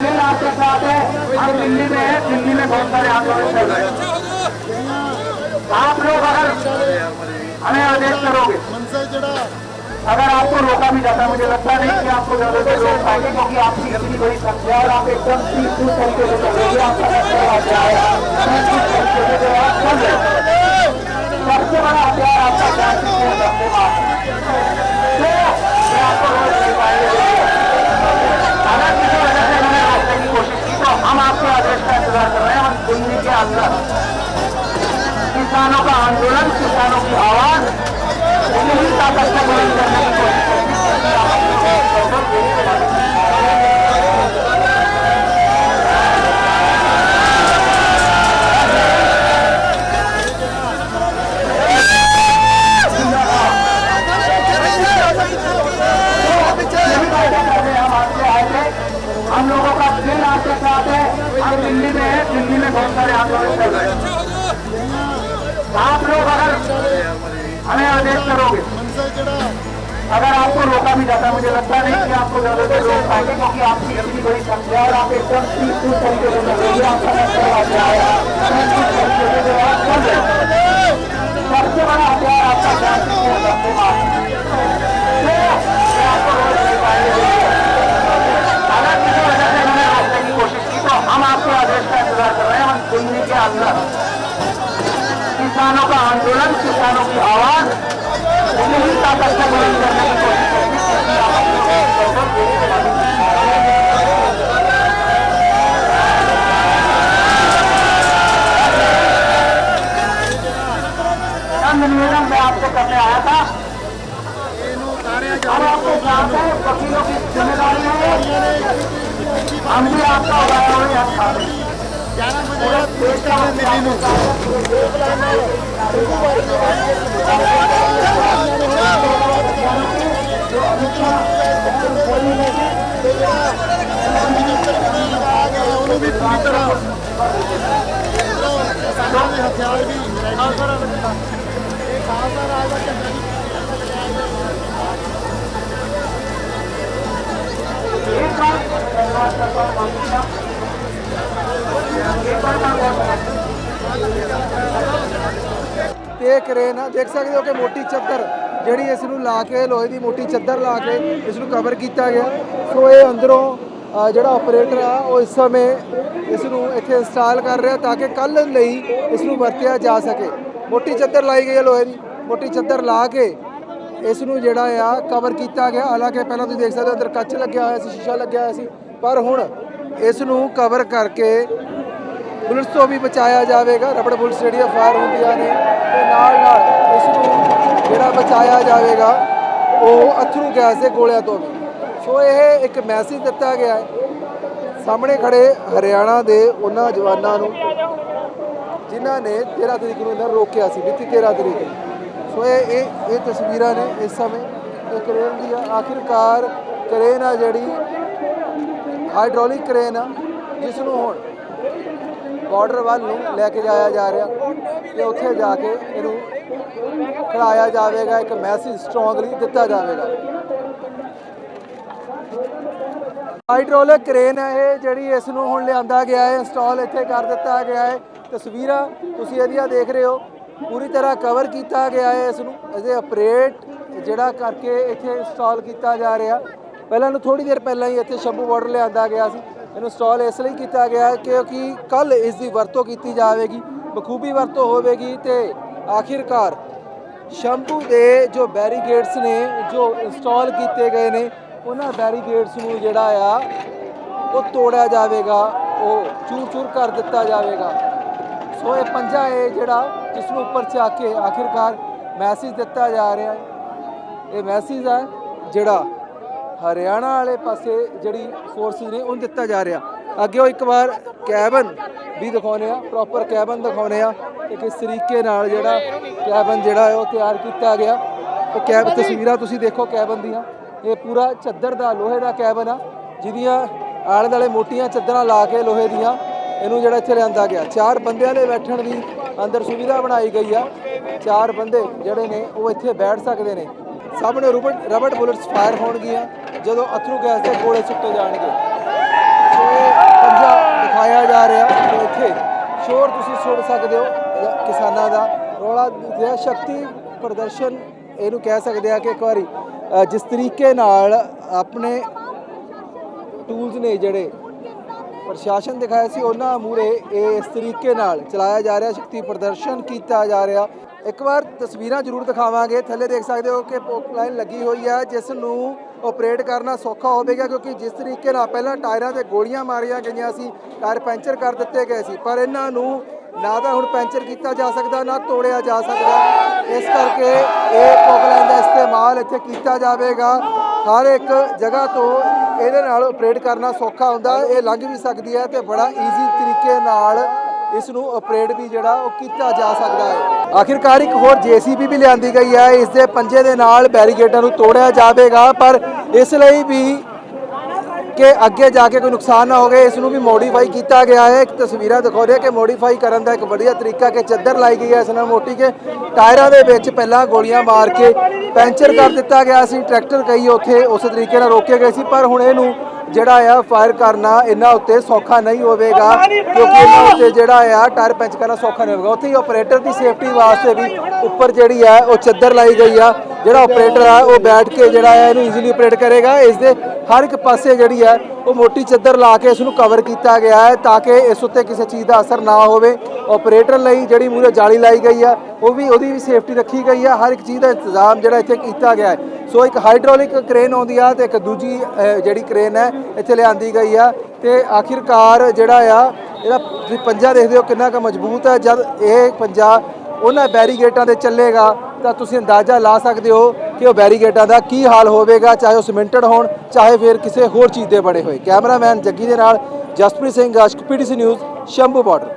आपके साथ है हम दिल्ली में हैं दिल्ली में बहुत सारे आंदोलन चल रहे हैं आप लोग अगर हमें आदेश करोगे अगर आपको रोका भी जाता मुझे लगता नहीं कि आपको ज्यादा से रोक पाएंगे क्योंकि आपकी इतनी बड़ी संख्या है और आप एकदम पीसफुल तरीके से चल रहे हैं आपका लक्ष्य हथियार है पीसफुल तरीके से जो आप चल रहे हैं सबसे बड़ा हथियार आपका शांति है सबसे बात तो मैं आपको आप लोग अगर हमें आदेश करोगे अगर आपको रोका भी जाता मुझे लगता नहीं कि आपको ज्यादा से रोक पाएंगे क्योंकि आपकी इतनी बड़ी संख्या है और आप एकदम पीसफुल तरीके से चल रहे हैं आपका लक्ष्य हथियार है पीसफुल तरीके से जो आप चल रहे हैं सबसे बड़ा हथियार आपका शांति है सबसे बात तो मैं आपको रोक नहीं पाएंगे अगर किसी वजह से मैंने रोकने की कोशिश की तो हम आपके आदेश का इंतजार कर रहे हैं हम दिल्ली के अंदर किसानों का आंदोलन किसानों की आवाज यही ताकत से बुलंद करने की कोशिश चंद निवेदन मैं आपसे करने आया था हम आपको जानते हैं वकीलों की जिम्मेदारी है हम भी आपका उठाया हुए हम खाते हैं ਪੂਰਾ ਪੇਸ਼ ਕਰਨਾ ਦਿੱਲੀ ਨੂੰ ਉਹਨੂੰ ਵੀ ਪੂਰੀ ਤਰ੍ਹਾਂ ਸਾਡੇ ਹਥਿਆਰ ਵੀ ਖਾਲਸਾ ਰਾਜ ਦਾ ਇਹ ਖਾਲਸਾ ਰਾਜ ਦਾ ਝੰਡਾ ਨਹੀਂ ਇਹ ਕਾਲ ਕਰਵਾ ਕਰਵਾ ਮੰਗਦਾ ਦੇਖ ਰਹੇ ਨਾ, ਦੇਖ ਸਕਦੇ ਹੋ ਕਿ ਮੋਟੀ ਚੱਦਰ ਜਿਹੜੀ ਇਸ ਨੂੰ ਲਾ ਕੇ, ਲੋਹੇ ਦੀ ਮੋਟੀ ਚੱਦਰ ਲਾ ਕੇ ਇਸ ਨੂੰ ਕਵਰ ਕੀਤਾ ਗਿਆ। ਸੋ ਇਹ ਅੰਦਰੋਂ ਜਿਹੜਾ ਆਪਰੇਟਰ ਆ, ਉਹ ਇਸ ਸਮੇਂ ਇਸ ਨੂੰ ਇੱਥੇ ਇੰਸਟਾਲ ਕਰ ਰਿਹਾ ਤਾਂ ਕਿ ਕੱਲ ਲਈ ਇਸ ਨੂੰ ਵਰਤਿਆ ਜਾ ਸਕੇ। ਮੋਟੀ ਚੱਦਰ ਲਾਈ ਗਈ ਹੈ ਲੋਹੇ ਦੀ। ਮੋਟੀ ਚੱਦਰ ਲਾ ਕੇ ਇਸ ਨੂੰ ਜਿਹੜਾ ਆ ਕਵਰ ਕੀਤਾ ਗਿਆ। ਹਾਲਾਂਕਿ ਪਹਿਲਾਂ ਤੁਸੀਂ ਦੇਖ ਸਕਦੇ ਹੋ, ਅੰਦਰ ਕੱਚ ਲੱਗਿਆ ਹੋਇਆ ਸੀ, ਸ਼ੀਸ਼ਾ ਲੱਗਿਆ ਹੋਇਆ ਸੀ। ਪਰ ਹੁਣ ਇਸ ਨੂੰ ਕਵਰ ਕਰਕੇ ਬੁਲਟਸ ਤੋਂ ਵੀ ਬਚਾਇਆ ਜਾਵੇਗਾ। ਰਬੜ ਬੁਲਟਸ ਜਿਹੜੀਆਂ ਫਾਇਰ ਹੁੰਦੀਆਂ ਨੇ। ਤੇ ਨਾਲ ਨਾਲ ਇਸ ਨੂੰ ਜਿਹੜਾ ਬਚਾਇਆ ਜਾਵੇਗਾ, ਉਹ ਅਥਰੂ ਗੈਸ ਦੇ ਗੋਲਿਆਂ ਤੋਂ ਵੀ। ਸੋ ਇਹ ਇੱਕ ਮੈਸੇਜ ਦਿੱਤਾ ਗਿਆ ਹੈ। ਸਾਹਮਣੇ ਖੜੇ ਹਰਿਆਣਾ ਦੇ ਉਹਨਾਂ ਜਵਾਨਾਂ ਨੂੰ, ਜਿਨ੍ਹਾਂ ਨੇ 13 ਤਰੀਕ ਨੂੰ ਇਹਨਾਂ ਨੂੰ ਰੋਕਿਆ ਸੀ ਬੀਤੀ 13 ਤਰੀਕ। ਸੋ ਇਹ ਇਹ ਇਹ ਤਸਵੀਰਾਂ ਨੇ ਇਸ ਸਮੇਂ। ਇਹ ਕਰੇਨ ਦੀ ਆਖਿਰਕਾਰ ਕਰੇਨ ਆ ਜਿਹੜੀ, ਹਾਈਡ੍ਰੋਲਿਕ ਕਰੇਨ ਆ, ਜਿਸ ਨੂੰ ਹੁਣ ਬਾਰਡਰ ਵੱਲ ਨੂੰ ਲੈ ਕੇ ਜਾਇਆ ਜਾ ਰਿਹਾ ਤੇ ਉੱਥੇ ਜਾ ਕੇ ਇਹਨੂੰ ਖੜਾਇਆ ਜਾਵੇਗਾ, ਇੱਕ ਮੈਸੇਜ ਸਟਰੋਂਗਲੀ ਦਿੱਤਾ ਜਾਵੇਗਾ। ਹਾਈਡ੍ਰੋਲਿਕ ਕ੍ਰੇਨ ਹੈ ਇਹ, ਜਿਹੜੀ ਇਸ ਨੂੰ ਹੁਣ ਲਿਆਂਦਾ ਗਿਆ ਹੈ ਇੰਸਟਾਲ ਇੱਥੇ ਕਰ ਦਿੱਤਾ ਗਿਆ ਹੈ। ਤਸਵੀਰਾਂ ਤੁਸੀਂ ਇਹਦੀਆਂ ਦੇਖ ਰਹੇ ਹੋ। ਪੂਰੀ ਤਰ੍ਹਾਂ ਕਵਰ ਕੀਤਾ ਗਿਆ ਹੈ ਇਸ ਨੂੰ। ਇਹਦੇ ਆਪਰੇਟ ਜਿਹੜਾ ਕਰਕੇ ਇੱਥੇ ਇੰਸਟਾਲ ਕੀਤਾ ਜਾ ਰਿਹਾ। ਪਹਿਲਾਂ ਨੂੰ ਥੋੜੀ ਦੇਰ ਪਹਿਲਾਂ ਹੀ ਇੱਥੇ ਸ਼ੰਭੂ ਬਾਰਡਰ ਲਿਆਂਦਾ ਗਿਆ ਸੀ। ਇੰਸਟਾਲ ਇਸ ਲਈ ਕੀਤਾ ਗਿਆ ਕਿਉਂਕਿ ਕੱਲ ਇਸ ਦੀ ਵਰਤੋਂ ਕੀਤੀ ਜਾਵੇਗੀ, ਬਖੂਬੀ ਵਰਤੋਂ ਹੋਵੇਗੀ ਤੇ ਆਖਿਰਕਾਰ ਸ਼ੰਭੂ ਦੇ ਜੋ ਬੈਰੀਗੇਟਸ ਨੇ, ਜੋ ਇੰਸਟਾਲ ਕੀਤੇ ਗਏ ਨੇ, ਉਹਨਾਂ ਬੈਰੀਗੇਟਸ ਨੂੰ ਜਿਹੜਾ ਆ, ਉਹ ਤੋੜਿਆ ਜਾਵੇਗਾ, ਉਹ ਚੂਰ ਚੂਰ ਕਰ ਦਿੱਤਾ ਜਾਵੇਗਾ। ਸੋ ਇਹ ਪੰਜਾ ਇਹ ਜਿਹੜਾ ਜਿਸ ਨੂੰ ਉੱਪਰ ਚੱਕ ਕੇ ਆਖਿਰਕਾਰ ਮੈਸੇਜ ਦਿੱਤਾ ਜਾ ਰਿਹਾ ਹੈ। ਇਹ ਮੈਸੇਜ ਹੈ ਜਿਹੜਾ ਹਰਿਆਣਾ ਵਾਲੇ ਪਾਸੇ ਜਿਹੜੀ ਫੋਰਸਿਸ ਨੇ ਉਹਨੂੰ ਦਿੱਤਾ ਜਾ ਰਿਹਾ। ਅੱਗੇ ਉਹ ਇੱਕ ਵਾਰ ਕੈਬਨ ਵੀ ਦਿਖਾਉਨੇ ਆ ਪ੍ਰੋਪਰ ਕੈਬਨ ਦਿਖਾਉਨੇ ਆ ਕਿ ਕਿਸ ਤਰੀਕੇ ਨਾਲ ਜਿਹੜਾ ਕੈਬਨ ਜਿਹੜਾ ਹੈ ਉਹ ਤਿਆਰ ਕੀਤਾ ਗਿਆ। ਤੇ ਕੈਬ ਤਸਵੀਰਾਂ ਤੁਸੀਂ ਦੇਖੋ ਕੈਬਨ ਦੀਆਂ। ਇਹ ਪੂਰਾ ਚੱਦਰ ਦਾ ਲੋਹੇ ਦਾ ਕੈਬਨ ਆ ਜਿਹਦੀਆਂ ਆਲੇ ਦੁਆਲੇ ਮੋਟੀਆਂ ਚੱਦਰਾਂ ਲਾ ਕੇ ਲੋਹੇ ਦੀਆਂ ਇਹਨੂੰ ਜਿਹੜਾ ਇੱਥੇ ਲਿਆਂਦਾ ਗਿਆ। ਚਾਰ ਬੰਦਿਆਂ ਦੇ ਬੈਠਣ ਦੀ ਅੰਦਰ ਸੁਵਿਧਾ ਬਣਾਈ ਗਈ ਆ। ਚਾਰ ਬੰਦੇ ਜਿਹੜੇ ਨੇ ਉਹ ਇੱਥੇ ਬੈਠ ਸਕਦੇ ਨੇ। ਸਾਹਮਣੇ ਰਬੜ ਬੁਲਟਸ ਫਾਇਰ ਹੋਣਗੀਆਂ। ਜਦੋਂ ਅਥਰੂ ਗੈਸ ਦੇ ਗੋਲੇ ਸੁੱਟੇ ਜਾਣਗੇ। ਸੋ ਪੰਜਾ ਦਿਖਾਇਆ ਜਾ ਰਿਹਾ ਇੱਥੇ ਸ਼ੋਰ ਤੁਸੀਂ ਸੁਣ ਸਕਦੇ ਹੋ ਕਿਸਾਨਾਂ ਦਾ ਰੋਲਾ ਜਿਹੜਾ ਸ਼ਕਤੀ ਪ੍ਰਦਰਸ਼ਨ, ਇਹਨੂੰ ਕਹਿ ਸਕਦੇ ਆ ਕਿ ਇੱਕ ਵਾਰੀ ਜਿਸ ਤਰੀਕੇ ਨਾਲ ਆਪਣੇ ਟੂਲਸ ਨੇ ਜਿਹੜੇ ਪ੍ਰਸ਼ਾਸਨ ਦਿਖਾਇਆ ਸੀ, ਉਹਨਾਂ ਮੂਰੇ ਇਹ ਇਸ ਤਰੀਕੇ ਨਾਲ ਚਲਾਇਆ ਜਾ ਰਿਹਾ, ਸ਼ਕਤੀ ਪ੍ਰਦਰਸ਼ਨ ਕੀਤਾ ਜਾ ਰਿਹਾ। ਇੱਕ ਵਾਰ ਤਸਵੀਰਾਂ ਜ਼ਰੂਰ ਦਿਖਾਵਾਂਗੇ। ਥੱਲੇ ਦੇਖ ਸਕਦੇ ਹੋ ਕਿ ਪੋਕ ਲਾਈਨ ਲੱਗੀ ਹੋਈ ਹੈ, ਜਿਸ ਨੂੰ ਆਪਰੇਟ ਕਰਨਾ ਸੌਖਾ ਹੋਵੇਗਾ, ਕਿਉਂਕਿ ਜਿਸ ਤਰੀਕੇ ਨਾਲ ਪਹਿਲਾਂ ਟਾਇਰਾਂ ਤੇ ਗੋਲੀਆਂ ਮਾਰੀਆਂ ਗਈਆਂ ਸੀ, ਟਾਇਰ ਪੈਂਚਰ ਕਰ ਦਿੱਤੇ ਗਏ ਸੀ। ਪਰ ਇਹਨਾਂ ਨੂੰ ਨਾ ਤਾਂ ਹੁਣ ਪੈਂਚਰ ਕੀਤਾ ਜਾ ਸਕਦਾ, ਨਾ ਤੋੜਿਆ ਜਾ ਸਕਦਾ। ਇਸ ਕਰਕੇ ਇਹ ਪੋਕਲਾਈਨ ਦਾ ਇਸਤੇਮਾਲ ਇੱਥੇ ਕੀਤਾ ਜਾਵੇਗਾ। ਹਰ ਇੱਕ ਜਗ੍ਹਾ ਤੋਂ ਇਹਦੇ ਨਾਲ ਆਪਰੇਟ ਕਰਨਾ ਸੌਖਾ ਹੁੰਦਾ, ਇਹ ਲੰਘ ਵੀ ਸਕਦੀ ਹੈ ਤੇ ਬੜਾ ਈਜ਼ੀ ਤਰੀਕੇ ਨਾਲ ਇਸ ਨੂੰ ਆਪਰੇਟ ਵੀ ਜਿਹੜਾ ਉਹ ਕੀਤਾ ਜਾ ਸਕਦਾ ਹੈ। ਆਖਿਰਕਾਰ ਇੱਕ ਹੋਰ ਜੀਸੀਬੀ ਵੀ ਲਿਆਂਦੀ ਗਈ ਹੈ। ਇਸ ਦੇ ਪੰਜੇ ਦੇ ਨਾਲ ਬੈਰੀਗੇਟਾਂ ਨੂੰ ਤੋੜਿਆ ਜਾਵੇਗਾ, ਪਰ ਇਸ ਲਈ ਵੀ ਕਿ ਅੱਗੇ ਜਾ ਕੇ ਕੋਈ ਨੁਕਸਾਨ ਨਾ ਹੋਵੇ, ਇਸ ਨੂੰ ਵੀ ਮੋਡੀਫਾਈ ਕੀਤਾ ਗਿਆ ਹੈ। ਇੱਕ ਤਸਵੀਰਾਂ ਦਿਖਾ ਰਿਹਾ ਕਿ ਮੋਡੀਫਾਈ ਕਰਨ ਦਾ ਇੱਕ ਵਧੀਆ ਤਰੀਕਾ ਕਿ ਚੱਦਰ ਲਾਈ ਗਈ ਹੈ ਇਸ ਨਾਲ ਮੋਟੀ ਕੇ ਟਾਇਰਾਂ ਦੇ ਵਿੱਚ ਪਹਿਲਾਂ ਗੋਲੀਆਂ ਮਾਰ ਕੇ ਪੈਂਚਰ ਕਰ ਦਿੱਤਾ ਗਿਆ ਸੀ। ਟਰੈਕਟਰ ਕਈ ਉੱਥੇ ਉਸ ਤਰੀਕੇ ਨਾਲ ਰੋਕੇ ਗਏ ਸੀ, ਪਰ ਹੁਣ ਇਹਨੂੰ ਜਿਹੜਾ ਆ ਫਾਇਰ ਕਰਨਾ ਇਹਨਾਂ ਉੱਤੇ ਸੌਖਾ ਨਹੀਂ ਹੋਵੇਗਾ ਕਿਉਂਕਿ ਇਹਨਾਂ ਉੱਤੇ ਜਿਹੜਾ ਆ ਟਾਇਰ ਪੈਂਚ ਕਰਨਾ ਸੌਖਾ ਨਹੀਂ ਹੋਵੇਗਾ। ਉੱਥੇ ਹੀ ਆਪਰੇਟਰ ਦੀ ਸੇਫਟੀ ਵਾਸਤੇ ਵੀ ਉੱਪਰ ਜਿਹੜੀ ਆ ਉਹ ਚੱਦਰ ਲਾਈ ਗਈ ਆ। ਜਿਹੜਾ ਆਪਰੇਟਰ ਆ ਉਹ ਬੈਠ ਕੇ ਜਿਹੜਾ ਆ ਇਹਨੂੰ ਈਜ਼ੀਲੀ ਆਪਰੇਟ ਕਰੇਗਾ। ਇਸ ਦੇ ਹਰ ਇੱਕ ਪਾਸੇ ਜਿਹੜੀ ਆ ਉਹ ਮੋਟੀ ਚੱਦਰ ਲਾ ਕੇ ਇਸ ਨੂੰ ਕਵਰ ਕੀਤਾ ਗਿਆ ਹੈ ਤਾਂ ਕਿ ਇਸ ਉੱਤੇ ਕਿਸੇ ਚੀਜ਼ ਦਾ ਅਸਰ ਨਾ ਹੋਵੇ। ਆਪਰੇਟਰ ਲਈ ਜਿਹੜੀ ਮੂਰੇ ਜਾਲੀ ਲਾਈ ਗਈ ਆ ਉਹ ਵੀ ਉਹਦੀ ਵੀ ਸੇਫਟੀ ਰੱਖੀ ਗਈ ਆ। ਹਰ ਇੱਕ ਚੀਜ਼ ਦਾ ਇੰਤਜ਼ਾਮ ਜਿਹੜਾ ਇੱਥੇ ਕੀਤਾ ਗਿਆ ਹੈ। ਸੋ ਇੱਕ ਹਾਈਡ੍ਰੋਲਿਕ ਕ੍ਰੇਨ ਆਉਂਦੀ ਆ ਤੇ ਇੱਕ ਦੂਜੀ ਜਿਹੜੀ ਕ੍ਰੇਨ ਹੈ, ਇੱਥੇ ਲਿਆਂਦੀ ਗਈ ਆ। ਤੇ ਆਖਿਰਕਾਰ ਜਿਹੜਾ ਆ, ਇਹਦਾ ਤੁਸੀਂ ਪੰਜਾ ਦੇਖਦੇ ਹੋ ਕਿੰਨਾ ਕੁ ਮਜ਼ਬੂਤ ਹੈ। ਜਦ ਇਹ ਪੰਜਾ ਉਹਨਾਂ ਬੈਰੀਗੇਟਾਂ ਤੇ ਚੱਲੇਗਾ, ਤਾਂ ਤੁਸੀਂ ਅੰਦਾਜ਼ਾ ਲਾ ਸਕਦੇ ਹੋ ਕਿ ਉਹ ਬੈਰੀਗੇਟਾਂ ਦਾ ਕੀ ਹਾਲ ਹੋਵੇਗਾ, ਚਾਹੇ ਉਹ ਸਿਮੈਂਟਡ ਹੋਣ, ਚਾਹੇ ਫਿਰ ਕਿਸੇ ਹੋਰ ਚੀਜ਼ ਦੇ ਬਣੇ ਹੋਏ। ਕੈਮਰਾਮੈਨ ਜੱਗੀ ਦੇ ਨਾਲ Jaspreet Singh Aashak PTC News, Shambhu border.